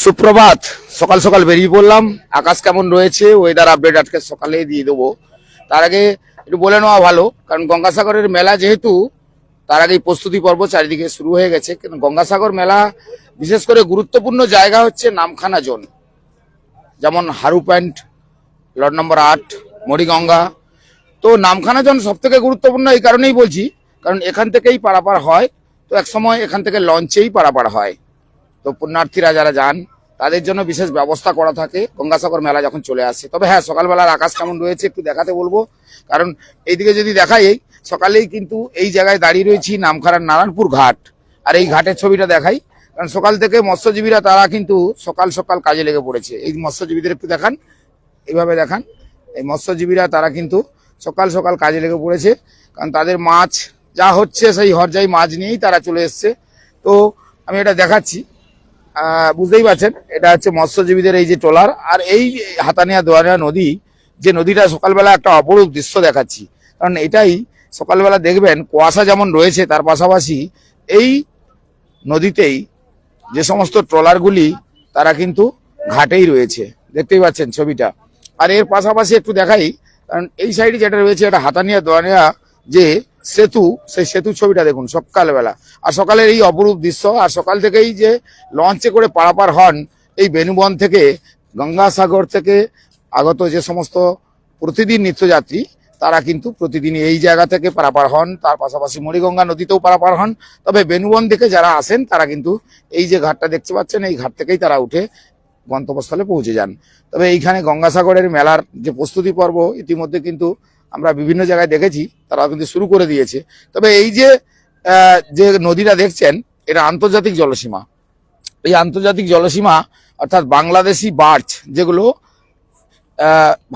সুপ্রভাত। সকাল সকাল বেরিয়ে পড়লাম। আকাশ কেমন রয়েছে? ওয়েদার আপডেট আজকে সকালে দিয়ে দেবো। তার আগে একটু বলে নেওয়া ভালো, কারণ গঙ্গাসাগরের মেলা যেহেতু, তার আগে প্রস্তুতি পর্ব চারিদিকে শুরু হয়ে গেছে। কিন্তু গঙ্গাসাগর মেলা বিশেষ করে গুরুত্বপূর্ণ জায়গা হচ্ছে নামখানা জোন, যেমন হারু প্যান্ট লট নম্বর আট মরিগঙ্গা তো নামখানা জন সব থেকে গুরুত্বপূর্ণ এই কারণেই বলছি, কারণ এখান থেকেই পারাপার হয়। তো এক সময় এখান থেকে লঞ্চেই পারাপার হয়। তো পুণ্যার্থীরা যারা যান, তাদের জন্য বিশেষ ব্যবস্থা করা থাকে। গঙ্গাসাগর মেলা যখন চলে আসে, তবে হ্যাঁ সকালবেলার আকাশ কেমন রয়েছে একটু দেখাতে বলব। কারণ এইদিকে যদি দেখাই সকালেই কিন্তু এই জায়গায় দাঁড়িয়ে রয়েছি নামখানার নারায়ণপুর ঘাট। আর এই ঘাটের ছবিটা দেখাই, কারণ সকাল থেকে মৎস্যজীবীরা, তারা কিন্তু সকাল সকাল কাজে লেগে পড়েছে। এই মৎস্যজীবীদের একটু দেখান, এইভাবে দেখান। এই মৎস্যজীবীরা, তারা কিন্তু সকাল সকাল কাজে লেগে পড়েছে, কারণ তাদের মাছ, যা হচ্ছে সেই হরজাই মাছ নিয়েই তারা চলে এসছে। তো আমি এটা দেখাচ্ছি বুঝতেই পারছেন, এটা হচ্ছে মৎস্যজীবীদের এই যে ট্রলার, আর এই হাতানিয়া দোয়ানিয়া নদী, যে নদীটা সকালবেলা একটা অপরূপ দৃশ্য দেখাচ্ছি। কারণ এটাই সকালবেলা দেখবেন, কুয়াশা যেমন রয়েছে, তার পাশাপাশি এই নদীতেই যে সমস্ত ট্রলারগুলি, তারা কিন্তু ঘাটেই রয়েছে। দেখতেই পাচ্ছেন ছবিটা। আর এর পাশাপাশি একটু দেখাই, কারণ এই সাইডে যেটা রয়েছে, এটা হাতানিয়া দোয়ানিয়া যে সেতু, সেই সেতু ছবিটা দেখুন সকালবেলা। আর সকালের এই অপরূপ দৃশ্য, আর সকাল থেকেই যে লঞ্চে করে পারাপার হন এই বেনুবন থেকে, গঙ্গাসাগর থেকে আগত যে সমস্ত প্রতিদিন নিত্যযাত্রী, তারা কিন্তু প্রতিদিন এই জায়গা থেকে পারাপার হন। তার পাশাপাশি মরিগঙ্গা নদীতেও পারাপার হন। তবে বেনুবন থেকে যারা আসেন, তারা কিন্তু এই যে ঘাটটা দেখতে পাচ্ছেন, এই ঘাট থেকেই তারা উঠে গন্তব্যস্থলে পৌঁছে যান। তবে এইখানে গঙ্গাসাগরের মেলার যে প্রস্তুতি পর্ব, ইতিমধ্যে কিন্তু আমরা বিভিন্ন জায়গায় দেখেছি তারা কিন্তু শুরু করে দিয়েছে। তবে এই যে যে নদীটা দেখছেন, এটা আন্তর্জাতিক জলসীমা। এই আন্তর্জাতিক জলসীমা, অর্থাৎ বাংলাদেশি বার্চ যেগুলো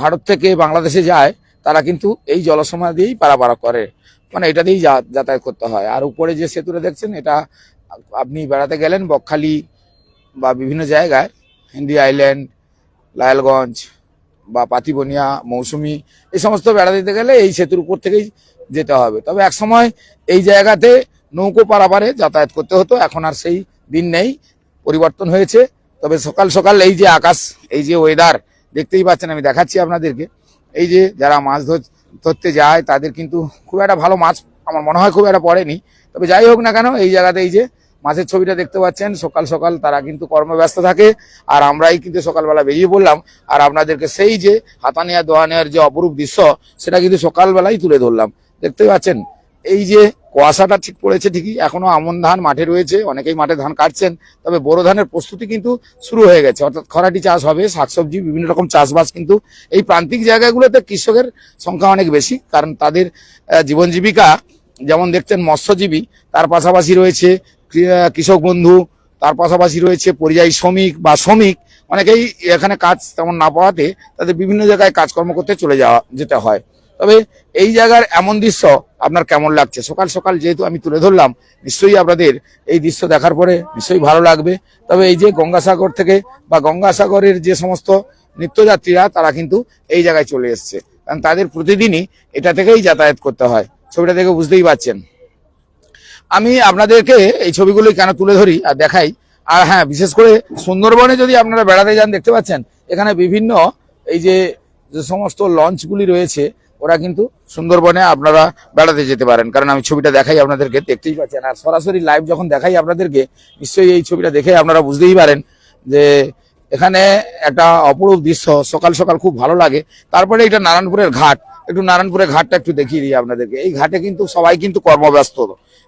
ভারত থেকে বাংলাদেশে যায়, তারা কিন্তু এই জলসীমা দিয়েই পারাপার করে। মানে এটা দিয়েই যাতায়াত করতে হয়। আর উপরে যে সেতুটা দেখছেন, এটা আপনি বেড়াতে গেলেন বকখালি বা বিভিন্ন জায়গায়, হিন্দি আইল্যান্ড লায়লগঞ্জ বা পাতিবনিয়া, মৌসুমি, এই সমস্ত বেড়া দিতে গেলে এই সেতুর উপর থেকেই যেতে হবে। তবে এক সময় এই জায়গাতে নৌকো পারাপারে যাতায়াত করতে হতো, এখন আর সেই দিন নেই, পরিবর্তন হয়েছে। তবে সকাল সকাল এই যে আকাশ, এই যে ওয়েদার দেখতেই পাচ্ছেন, আমি দেখাচ্ছি আপনাদেরকে। এই যে যারা মাছ ধর- ধরতে যায়, তাদের কিন্তু খুব একটা ভালো মাছ, আমার মনে হয় খুব একটা পড়েনি। তবে যাই হোক না কেন, এই জায়গাতে এই যে মাছের ছবিটা দেখতে পাচ্ছেন, সকাল সকাল তারা কিন্তু কর্মব্যস্ত থাকে। আর আমরাই কিন্তু সকালবেলা বেরিয়ে পড়লাম। আর আপনাদেরকে সেই যে হাতানিয়া দোয়ানিয়ার যে অপরূপ দৃশ্য, সেটা কিন্তু সকালবেলাই তুলে ধরলাম। দেখতে পাচ্ছেন? এই যে কুয়াশাটা ঠিক পড়েছে ঠিকই, এখনও আমন ধান মাঠে রয়েছে, অনেকেই মাঠে ধান কাটছেন, তবে বোরো ধানের প্রস্তুতি কিন্তু শুরু হয়ে গেছে। অর্থাৎ খরাটি চাষ হবে, শাকসবজি, বিভিন্ন রকম চাষবাস কিন্তু এই প্রান্তিক জায়গাগুলোতে কৃষকের সংখ্যা অনেক বেশি, কারণ তাদের জীবন জীবিকা, যেমন দেখছেন মৎস্যজীবী, তার পাশাপাশি রয়েছে কৃষক বন্ধু, তার পাশাপাশি রয়েছে পরিযায়ী শ্রমিক বা শ্রমিক। অনেকেই এখানে কাজ তেমন না পাওয়াতে তাদের বিভিন্ন জায়গায় কাজকর্ম করতে চলে যাওয়া, যেতে হয়। তবে এই জায়গার এমন দৃশ্য আপনার কেমন লাগছে? সকাল সকাল যেহেতু আমি তুলে ধরলাম, নিশ্চয়ই আপনাদের এই দৃশ্য দেখার পরে নিশ্চয়ই ভালো লাগবে। তবে এই যে গঙ্গাসাগর থেকে বা গঙ্গাসাগরের যে সমস্ত নিত্যযাত্রীরা, তারা কিন্তু এই জায়গায় চলে এসছে। কারণ তাদের প্রতিদিনই এটা থেকেই যাতায়াত করতে হয়। ছবিটা দেখে বুঝতেই পারছেন। আমি আপনাদেরকে এই ছবিগুলো কেন তুলে ধরি আর দেখাই? আর হ্যাঁ বিশেষ করে সুন্দরবনে যদি আপনারা বেড়াতে যান, দেখতে পাচ্ছেন, এখানে বিভিন্ন এই যে যে সমস্ত লঞ্চগুলি রয়েছে, ওরা কিন্তু সুন্দরবনে আপনারা বেড়াতে যেতে পারেন। কারণ আমি ছবিটা দেখাই আপনাদেরকে, দেখতেই পাচ্ছেন। আর সরাসরি লাইভ যখন দেখাই আপনাদেরকে, নিশ্চয়ই এই ছবিটা দেখে আপনারা বুঝতেই পারেন যে, এখানে একটা অপরূপ দৃশ্য, সকাল সকাল খুব ভালো লাগে। তারপরে এটা নারায়ণপুরের ঘাট। একটু নারায়ণপুরের ঘাটটা একটু দেখিয়ে দিই আপনাদেরকে। এই ঘাটে কিন্তু সবাই কিন্তু কর্মব্যস্ত।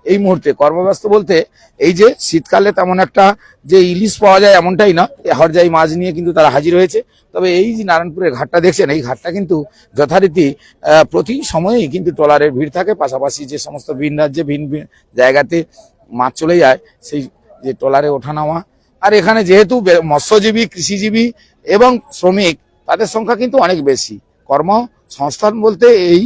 এই মুহূর্তে। কর্মব্যস্ত বলতে এই যে শীতকালে তেমন একটা যে ইলিশ পাওয়া যায় এমনটাই না। হরজাই মাছ নিয়ে কিন্তু তারা হাজির হয়েছে। তবে এই যে নারায়ণপুরের ঘাটটা দেখছেন, এই ঘাটটা কিন্তু যথারীতি প্রতি সময়েই কিন্তু ট্রলারের ভিড় থাকে। পাশাপাশি যে সমস্ত ভিন রাজ্যে, ভিন ভিন জায়গাতে মাছ চলে যায়, সেই যে ট্রলারে ওঠানামা আর এখানে যেহেতু মৎস্যজীবী, কৃষিজীবী এবং শ্রমিক, তাদের সংখ্যা কিন্তু অনেক বেশি। কর্মসংস্থান বলতে এই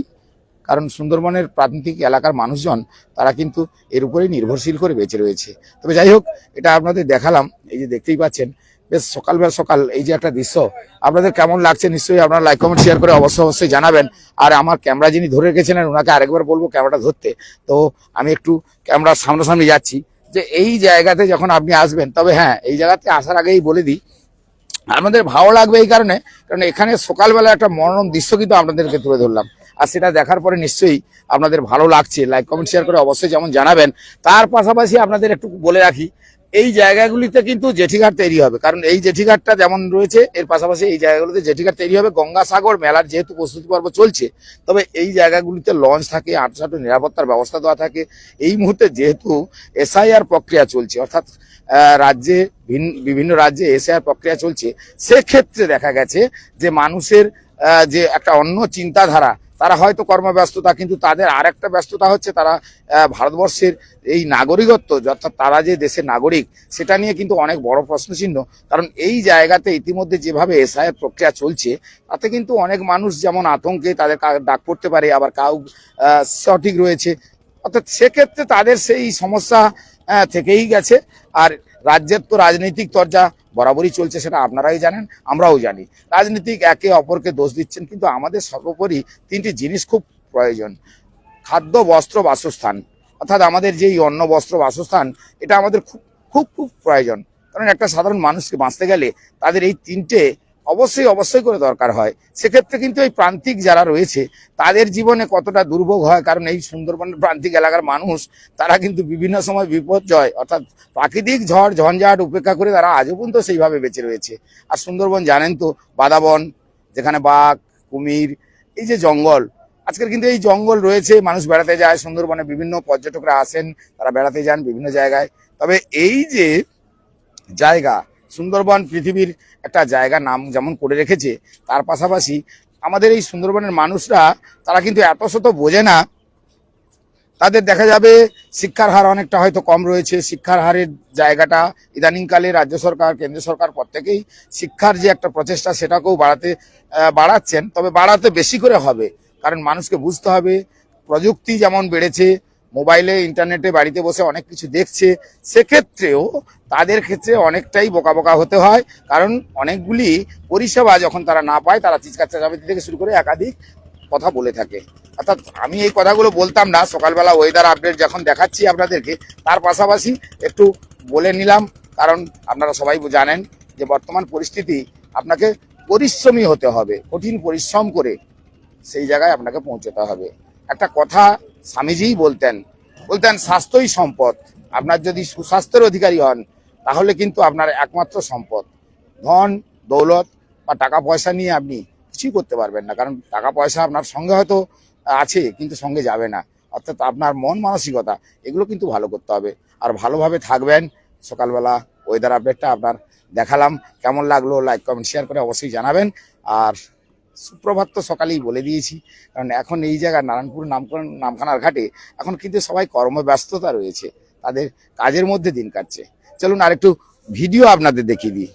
কারণ সুন্দরবনের প্রান্তিক এলাকার মানুষজন, তারা কিন্তু এর উপরেই নির্ভরশীল করে বেঁচে রয়েছে। তবে যাই হোক, এটা আপনাদের দেখালাম, এই যে দেখতেই পাচ্ছেন, বেশ সকালবেলা সকাল এই যে একটা দৃশ্য। আপনাদের কেমন লাগছে নিশ্চয়ই আপনারা লাইক কমেন্ট শেয়ার করে অবশ্যই অবশ্যই জানাবেন। আর আমার ক্যামেরা যিনি ধরে রেখেছিলেন ওনাকে আরেকবার বলব ক্যামেরাটা ধরতে, তো আমি একটু ক্যামেরার সামনাসামনি যাচ্ছি। যে এই জায়গাতে যখন আপনি আসবেন, তবে হ্যাঁ এই জায়গাতে আসার আগেই বলে দিই, আপনাদের ভালো লাগবে এই কারণে, কারণ এখানে সকালবেলা একটা মনোরম দৃশ্য কিন্তু আপনাদেরকে তুলে ধরলাম। আর সেটা দেখার পরে নিশ্চয়ই আপনাদের ভালো লাগছে। লাইক কমেন্ট শেয়ার করে অবশ্যই যেমন জানাবেন। তার পাশাপাশি আপনাদের একটু বলে রাখি, এই জায়গাগুলিতে কিন্তু জেঠিঘাট তৈরি হবে। কারণ এই জেঠিঘাটটা যেমন রয়েছে, এর পাশাপাশি এই জায়গাগুলিতে জেঠিঘাট তৈরি হবে। গঙ্গাসাগর মেলার যেহেতু প্রস্তুতি পর্ব চলছে, তবে এই জায়গাগুলিতে লঞ্চ থাকে আটসাটো নিরাপত্তার ব্যবস্থা দেওয়া থাকে। এই মুহূর্তে যেহেতু এসআইআর প্রক্রিয়া চলছে, অর্থাৎ রাজ্যে ভিন- বিভিন্ন রাজ্যে এসআইআর প্রক্রিয়া চলছে, সেক্ষেত্রে দেখা গেছে যে মানুষের যে একটা অন্য চিন্তাধারা তারা হয়তো কর্মব্যস্ততা, কিন্তু তাদের আরেকটা ব্যস্ততা হচ্ছে তারা ভারতবর্ষের এই নাগরিকত্ব, অর্থাৎ তারা যে দেশের নাগরিক, সেটা নিয়ে কিন্তু অনেক বড় প্রশ্নচিহ্ন। কারণ এই জায়গাতে ইতিমধ্যে যেভাবে এসআইয়ের প্রক্রিয়া চলছে, তাতে কিন্তু অনেক মানুষ যেমন আতঙ্কে, তাদের ডাক পড়তে পারে, আবার কাউ সঠিক রয়েছে। অর্থাৎ সেক্ষেত্রে তাদের সেই সমস্যা থেকেই গেছে। আর রাজ্যের তো রাজনৈতিক তরজা বরাবরই চলছে সেটা আপনারাই জানেন, আমরাও জানি। রাজনীতিক একে অপরকে দোষ দিচ্ছেন, কিন্তু আমাদের সর্বোপরি তিনটি জিনিস খুব প্রয়োজন। খাদ্য, বস্ত্র, বাসস্থান। অর্থাৎ আমাদের যেই অন্ন, বস্ত্র, বাসস্থান, এটা আমাদের খুব খুব খুব প্রয়োজন। কারণ একটা সাধারণ মানুষকে বাঁচতে গেলে তাদের এই তিনটে অবশ্যই অবশ্যই করে দরকার হয়। সেক্ষেত্রে কিন্তু এই প্রান্তিক যারা রয়েছে, তাদের জীবনে কতটা দুর্ভোগ হয়, কারণ এই সুন্দরবনের প্রান্তিক এলাকার মানুষ, তারা কিন্তু বিভিন্ন সময় বিপর্যয়, অর্থাৎ প্রাকৃতিক ঝড়, ঝঞ্ঝাট উপেক্ষা করে তারা আজও পর্যন্ত সেইভাবে বেঁচে রয়েছে। আর সুন্দরবন জানেন তো, বাদাবন, যেখানে বাঘ, কুমির, এই যে জঙ্গল, আজকের কিন্তু এই জঙ্গল রয়েছে, মানুষ বেড়াতে যায়, সুন্দরবনে বিভিন্ন পর্যটকরা আসেন, তারা বেড়াতে যান বিভিন্ন জায়গায়। তবে এই যে জায়গা সুন্দরবন পৃথিবীর একটা জায়গা নাম যেমন করে রেখেছে, তার পাশাপাশি আমাদের এই সুন্দরবনের মানুষরা, তারা কিন্তু এত শত বোঝে না। তাদের দেখা যাবে শিক্ষার হার অনেকটা হয়তো কম রয়েছে, শিক্ষার হারের জায়গাটা ইদানিংকালে রাজ্য সরকার, কেন্দ্র সরকার প্রত্যেকেই শিক্ষার যে একটা প্রচেষ্টা, সেটাকেও বাড়াতে বাড়াচ্ছেন। তবে বাড়াতে বেশি করে হবে, কারণ মানুষকে বুঝতে হবে, প্রযুক্তি যেমন বেড়েছে মোবাইলে, ইন্টারনেটে বাড়িতে বসে অনেক কিছু দেখছে, সেক্ষেত্রেও তাদের ক্ষেত্রে অনেকটাই বোকা বোকা হতে হয়। কারণ অনেকগুলি পরিষেবা যখন তারা না পায়, তারা চিৎকার চেঁচামেচি থেকে শুরু করে একাধিক কথা বলে থাকে। অর্থাৎ আমি এই কথাগুলো বলতাম না, সকালবেলা ওয়েদার আপডেট যখন দেখাচ্ছি আপনাদেরকে, তার পাশাপাশি একটু বলে নিলাম, কারণ আপনারা সবাই জানেন যে বর্তমান পরিস্থিতি, আপনাকে পরিশ্রমী হতে হবে, কঠিন পরিশ্রম করে সেই জায়গায় আপনাকে পৌঁছতে হবে। একটা কথা স্বামীজিই বলতেন বলতেন, স্বাস্থ্যই সম্পদ। আপনার যদি সুস্বাস্থ্যের অধিকারী হন, তাহলে কিন্তু আপনার একমাত্র সম্পদ। ধন, দৌলত বা টাকা পয়সা নিয়ে আপনি কিছুই করতে পারবেন না। কারণ টাকা পয়সা আপনার সঙ্গে হয়তো আছে, কিন্তু সঙ্গে যাবে না। অর্থাৎ আপনার মন মানসিকতা, এগুলো কিন্তু ভালো করতে হবে। আর ভালোভাবে থাকবেন। সকালবেলা ওয়েদার আপডেটটা আপনার দেখালাম। কেমন লাগল লাইক কমেন্ট শেয়ার করে অবশ্যই জানাবেন। আর সুপ্রভাত তো সকালেই বলে দিয়েছি, কারণ এখন এই জায়গা নারায়ণপুর নামকরণ নামখানার ঘাটে এখন কিন্তু সবাই কর্মব্যস্ততা রয়েছে, তাদের কাজের মধ্যে দিন কাটছে। চলুন আরেকটু ভিডিও আপনাদের দেখিয়ে দিই।